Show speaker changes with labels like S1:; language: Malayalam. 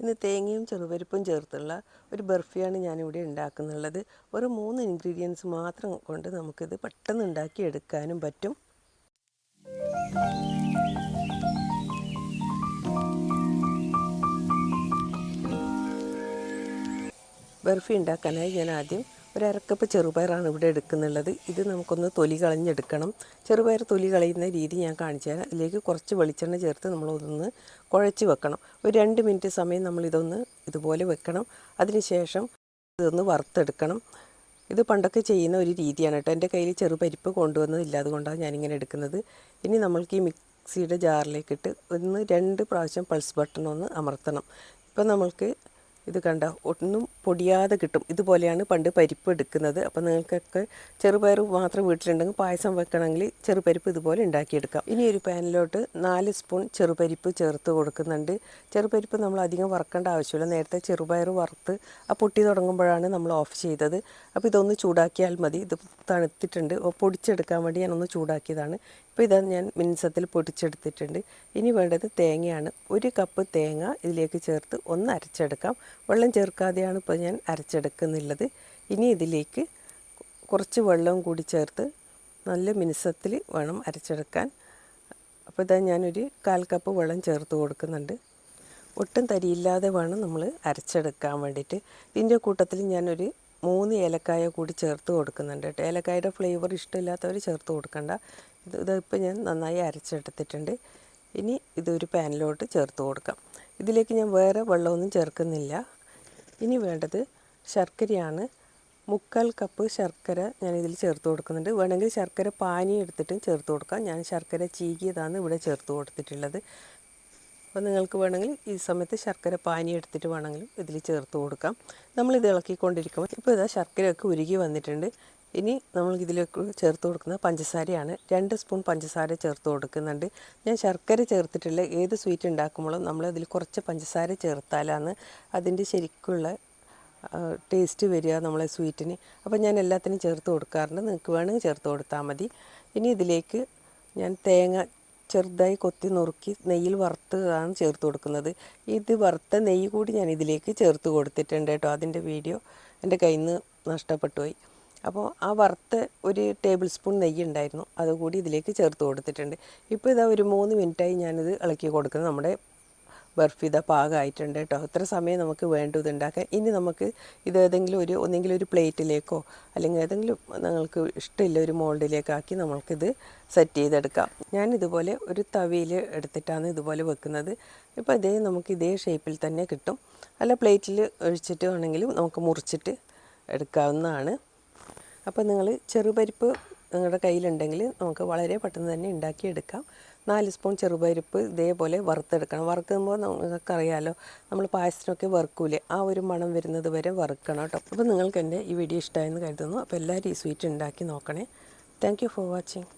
S1: ഇന്ന് തേങ്ങയും ചെറുപരിപ്പും ചേർത്തുള്ള ഒരു ബർഫിയാണ് ഞാനിവിടെ ഉണ്ടാക്കുന്നുള്ളത്. ഒരു മൂന്ന് ഇൻഗ്രീഡിയൻസ് മാത്രം കൊണ്ട് നമുക്കിത് പെട്ടെന്ന് ഉണ്ടാക്കി എടുക്കാനും പറ്റും. ബർഫി ഉണ്ടാക്കാനായി ഞാൻ ആദ്യം ഒരു ചെറുപയറാണ് ഇവിടെ എടുക്കുന്നുള്ളത്. ഇത് നമുക്കൊന്ന് തൊലി കളഞ്ഞെടുക്കണം. ചെറുപയർ തൊലി കളയുന്ന രീതി ഞാൻ കാണിച്ചു തരാം. അതിലേക്ക് കുറച്ച് വെളിച്ചെണ്ണ ചേർത്ത് നമ്മളതൊന്ന് കുഴച്ച് വെക്കണം. ഒരു രണ്ട് മിനിറ്റ് സമയം നമ്മളിതൊന്ന് ഇതുപോലെ വെക്കണം. അതിനുശേഷം ഇതൊന്ന് വറുത്തെടുക്കണം. ഇത് പണ്ടൊക്കെ ചെയ്യുന്ന ഒരു രീതിയാണ് കേട്ടോ. എന്റെ കയ്യിൽ ചെറുപരിപ്പ് കൊണ്ടുവന്നതില്ല അതുകൊണ്ടാണ് ഞാനിങ്ങനെ എടുക്കുന്നത്. ഇനി നമ്മൾക്ക് ഈ മിക്സിയുടെ ജാറിലേക്കിട്ട് ഒന്ന് രണ്ട് പ്രാവശ്യം പൾസ് ബട്ടൺ ഒന്ന് അമർത്തണം. ഇപ്പം നമ്മൾക്ക് ഇത് കണ്ട ഒന്നും പൊടിയാതെ കിട്ടും. ഇതുപോലെയാണ് പണ്ട് പരിപ്പ് എടുക്കുന്നത്. അപ്പോൾ നിങ്ങൾക്കൊക്കെ ചെറുപയർ മാത്രം വീട്ടിലുണ്ടെങ്കിൽ പായസം വെക്കണമെങ്കിൽ ചെറുപരിപ്പ് ഇതുപോലെ ഉണ്ടാക്കിയെടുക്കാം. ഇനി ഒരു പാനിലോട്ട് നാല് സ്പൂൺ ചെറുപരിപ്പ് ചേർത്ത് കൊടുക്കുന്നുണ്ട്. ചെറുപരിപ്പ് നമ്മൾ അധികം വറക്കേണ്ട ആവശ്യമില്ല. നേരത്തെ ചെറുപയർ വറുത്ത് ആ പൊട്ടി തുടങ്ങുമ്പോഴാണ് നമ്മൾ ഓഫ് ചെയ്തത്. അപ്പോൾ ഇതൊന്ന് ചൂടാക്കിയാൽ മതി. ഇത് തണുത്തിട്ടുണ്ട്. പൊടിച്ചെടുക്കാൻ വേണ്ടി ഞാനൊന്ന് ചൂടാക്കിയതാണ്. ഇപ്പോൾ ഇതാ ഞാൻ മിൻസത്തിൽ പൊടിച്ചെടുത്തിട്ടുണ്ട്. ഇനി വേണ്ടത് തേങ്ങയാണ്. ഒരു കപ്പ് തേങ്ങ ഇതിലേക്ക് ചേർത്ത് ഒന്ന് അരച്ചെടുക്കാം. വെള്ളം ചേർക്കാതെയാണ് ഇപ്പോൾ ഞാൻ അരച്ചെടുക്കുന്നുള്ളത്. ഇനി ഇതിലേക്ക് കുറച്ച് വെള്ളവും കൂടി ചേർത്ത് നല്ല മിനിസത്തിൽ വേണം അരച്ചെടുക്കാൻ. അപ്പോൾ ഇതാ ഞാനൊരു കാൽ കപ്പ് വെള്ളം ചേർത്ത് കൊടുക്കുന്നുണ്ട്. ഒട്ടും തരിയില്ലാതെ വേണം നമ്മൾ അരച്ചെടുക്കാൻ വേണ്ടിയിട്ട്. ഇതിന്റെ കൂട്ടത്തിൽ ഞാനൊരു മൂന്ന് ഏലക്കായ കൂടി ചേർത്ത് കൊടുക്കുന്നുണ്ട് കേട്ടോ. ഏലക്കായുടെ ഫ്ലേവർ ഇഷ്ടമില്ലാത്തവർ ചേർത്ത് കൊടുക്കണ്ട. ഇത് ഇതിപ്പോൾ ഞാൻ നന്നായി അരച്ചെടുത്തിട്ടുണ്ട്. ഇനി ഇതൊരു പാനിലോട്ട് ചേർത്ത് കൊടുക്കാം. ഇതിലേക്ക് ഞാൻ വേറെ വെള്ളമൊന്നും ചേർക്കുന്നില്ല. ഇനി വേണ്ടത് ശർക്കരയാണ്. മുക്കാൽ കപ്പ് ശർക്കര ഞാൻ ഇതിൽ ചേർത്ത് കൊടുക്കുന്നുണ്ട്. വേണമെങ്കിൽ ശർക്കര പാനി എടുത്തിട്ടും ചേർത്ത് കൊടുക്കാം. ഞാൻ ശർക്കര ചീകിയതാണ് ഇവിടെ ചേർത്ത് കൊടുത്തിട്ടുള്ളത്. അപ്പോൾ നിങ്ങൾക്ക് വേണമെങ്കിൽ ഈ സമയത്ത് ശർക്കര പാനി എടുത്തിട്ട് വേണമെങ്കിലും ഇതിൽ ചേർത്ത് കൊടുക്കാം. നമ്മളിത് ഇളക്കിക്കൊണ്ടിരിക്കുമ്പോൾ ഇപ്പോൾ ഇതാ ശർക്കരയൊക്കെ ഉരുകി വന്നിട്ടുണ്ട്. ഇനി നമ്മൾ ഇതിലേക്ക് ചേർത്ത് കൊടുക്കുന്നത് പഞ്ചസാരയാണ്. രണ്ട് സ്പൂൺ പഞ്ചസാര ചേർത്ത് കൊടുക്കുന്നുണ്ട്. ഞാൻ ശർക്കര ചേർത്തിട്ടുള്ള ഏത് സ്വീറ്റ് ഉണ്ടാക്കുമ്പോഴും നമ്മൾ അതിൽ കുറച്ച് പഞ്ചസാര ചേർത്താലാണ് അതിന്റെ ശരിക്കുള്ള ടേസ്റ്റ് വരിക നമ്മളെ സ്വീറ്റിന്. അപ്പോൾ ഞാൻ എല്ലാത്തിനും ചേർത്ത് കൊടുക്കാറുണ്ട്. നിങ്ങൾക്ക് വേണമെങ്കിൽ ചേർത്ത് കൊടുത്താൽ മതി. ഇനി ഇതിലേക്ക് ഞാൻ തേങ്ങ ചെറുതായി കൊത്തി നുറുക്കി നെയ്യിൽ വറുത്തതാണ് ചേർത്ത് കൊടുക്കുന്നത്. ഇത് വറുത്ത നെയ്യ് കൂടി ഞാൻ ഇതിലേക്ക് ചേർത്ത് കൊടുത്തിട്ടുണ്ട് കേട്ടോ. അതിന്റെ വീഡിയോ എന്റെ കയ്യിൽ നിന്ന് നഷ്ടപ്പെട്ടു പോയി അപ്പോൾ ആ വറുത്ത ഒരു ടേബിൾ സ്പൂൺ നെയ്യ് ഉണ്ടായിരുന്നു. അതുകൂടി ഇതിലേക്ക് ചേർത്ത് കൊടുത്തിട്ടുണ്ട്. ഇപ്പോൾ ഇതാ ഒരു മൂന്ന് മിനിറ്റായി ഞാനിത് ഇളക്കി കൊടുക്കുന്നത് നമ്മുടെ ബർഫി ഇതാ പാകമായിട്ടുണ്ട് കേട്ടോ. ഇത്ര സമയം നമുക്ക് വേണ്ടത് ഉണ്ടാക്കാൻ ഇനി നമുക്ക് ഇത് ഏതെങ്കിലും ഒരു ഒന്നെങ്കിലും ഒരു പ്ലേറ്റിലേക്കോ അല്ലെങ്കിൽ ഏതെങ്കിലും നിങ്ങൾക്ക് ഇഷ്ടമില്ല ഒരു മോൾഡിലേക്കാക്കി നമ്മൾക്കിത് സെറ്റ് ചെയ്തെടുക്കാം. ഞാൻ ഇതുപോലെ ഒരു തവിയിൽ എടുത്തിട്ടാണ് ഇതുപോലെ വെക്കുന്നത്. ഇപ്പോൾ ഇതേ നമുക്ക് ഇതേ ഷേപ്പിൽ തന്നെ കിട്ടും. അല്ല പ്ലേറ്റിൽ ഒഴിച്ചിട്ട് വേണമെങ്കിലും നമുക്ക് മുറിച്ചിട്ട് എടുക്കാവുന്നതാണ്. അപ്പോൾ നിങ്ങൾ ചെറുപരിപ്പ് നിങ്ങളുടെ കയ്യിലുണ്ടെങ്കിൽ നമുക്ക് വളരെ പെട്ടെന്ന് തന്നെ ഉണ്ടാക്കിയെടുക്കാം. നാല് സ്പൂൺ ചെറുപരിപ്പ് ഇതേപോലെ വറുത്തെടുക്കണം. വറുക്കുമ്പോൾ നിങ്ങൾക്കറിയാലോ നമ്മൾ പായസത്തിനൊക്കെ വറുക്കൂലേ ആ ഒരു മണം വരുന്നത് വരെ വറുക്കണം കേട്ടോ. അപ്പോൾ നിങ്ങൾക്ക് എന്റെ ഈ വീഡിയോ ഇഷ്ടമായെന്ന് കരുതുന്നു. അപ്പോൾ എല്ലാവരും ഈ സ്വീറ്റ് ഉണ്ടാക്കി നോക്കണേ. Thank for watching